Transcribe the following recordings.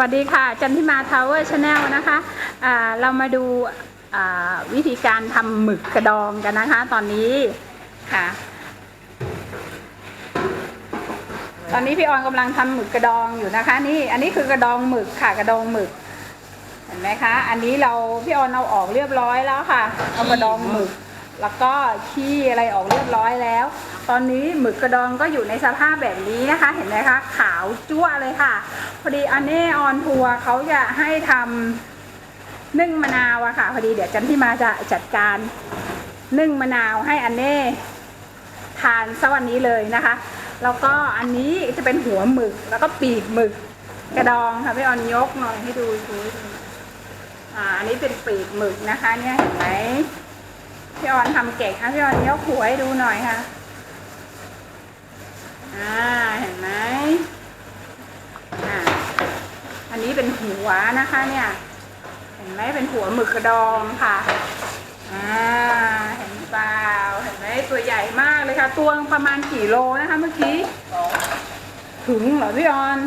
วัสดีค่ะ จันทิมาทาวเวอร์ชาแนลนะคะเรามาดูวิธีการทำหมึกกระดองกันนะคะ ตอนนี้ค่ะ ตอนนี้พี่ออนกำลังทำหมึกกระดองอยู่นะคะ นี่อันนี้คือกระดองหมึกค่ะ กระดองหมึก เห็นไหมคะ อันนี้เราพี่ออนเอาออกเรียบร้อยแล้วค่ะ เอากระดองหมึก แล้วก็ขี้อะไรออกเรียบร้อยแล้ว ตอนนี้หมึกกระดองก็อยู่ในสภาพแบบนี้นะคะ เห็นไหมคะ ขาวจั่วเลยค่ะ พอดีอันนี้ออนทัวร์เขาจะให้ทำนึ่งมะนาวอะค่ะ พอดีเดี๋ยวจันที่มาจะจัดการนึ่งมะนาวให้อันเน่ทานสวันนี้เลยนะคะ แล้วก็อันนี้จะเป็นหัวหมึกแล้วก็ปีกหมึกกระดองค่ะพี่ออนยกหน่อยให้ดูดูอ่าอันนี้เป็นปีกหมึกนะคะ เนี่ยเห็นไหม พี่ออนทำเก่งอะพี่ออนยกหัวให้ดูหน่อยค่ะ อ่า เห็นไหมอ่า อันนี้เป็นหัวนะคะเนี่ย เห็นไหมเป็นหัวหมึกกระดองค่ะ อ่า เห็นเปล่า เห็นไหมตัวใหญ่มากเลยค่ะ ตัวประมาณกี่โลนะคะเมื่อกี้สองถึงเหรอพี่ออน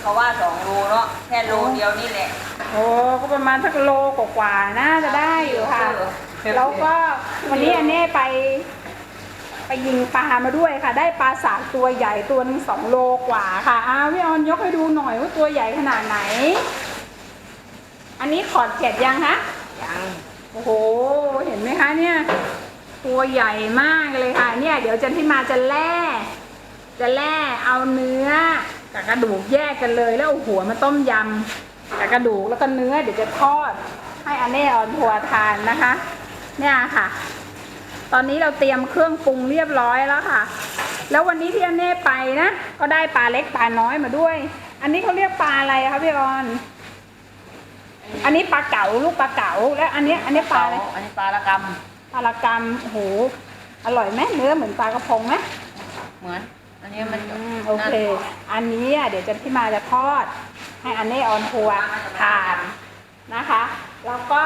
เขาว่าสองโลเนาะ แค่โลเดียวนี่แหละโอ้ก็ประมาณสักโลกว่าๆน่าจะได้อยู่ค่ะ แล้วก็วันนี้อันเน่ไป ไปยิงปลามาด้วยค่ะ ได้ปลาสากตัวใหญ่ตัวหนึงสองโลกว่าค่ะอ้าวพี่ออนยกให้ดูหน่อยว่าตัวใหญ่ขนาดไหน อันนี้ขอดเกล็ดยังคะยังโอ้โห เห็นไหมคะเนี่ย ตัวใหญ่มากเลยค่ะ เนี่ย เดี๋ยวจันที่มาจะแล่จะแล่เอาเนื้อกับกระดูกแยกกันเลย แล้วเอาหัวมาต้มยำกับกระดูกแล้วก็เนื้อเดี๋ยวจะทอดให้อันเน่ออนทัวร์ทานนะคะ เนี่ยค่ะ ตอนนี้เราเตรียมเครื่องปรุงเรียบร้อยแล้วค่ะ แล้ววันนี้ที่อันเน่ไปนะก็ได้ปลาเล็กปลาน้อยมาด้วย อันนี้เขาเรียกปลาอะไรคะพี่ออนอันนี้ปลาเก๋าลูกปลาเก๋าแล้วอันนี้อันนี้ปลาอะไรอันนี้ปลาละกปลาละกำโอ้โหอร่อยไหมเนื้อเหมือนปลากระพงไหมำเหมือน อันนี้มันอืมโอเค อันนี้อะเดี๋ยวจะพี่มาจะทอด ให้อันนี้ออนทัวร์ทานนะคะ แล้วก็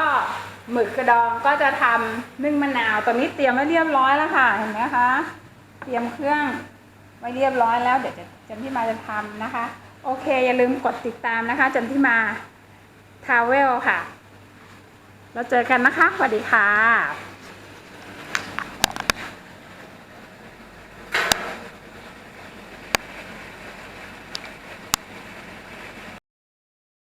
หมึกกระดองก็จะทำนึ่งมะนาวตอนนี้เตรียมไว้เรียบร้อยแล้วค่ะเห็นไหมคะ เตรียมเครื่องไว้เรียบร้อยแล้วเดี๋ยวจะจันที่มาจะทำนะคะ โอเค อย่าลืมกดติดตามนะคะจันที่มาทาวเวลค่ะ แล้วเจอกันนะคะสวัสดีค่ะ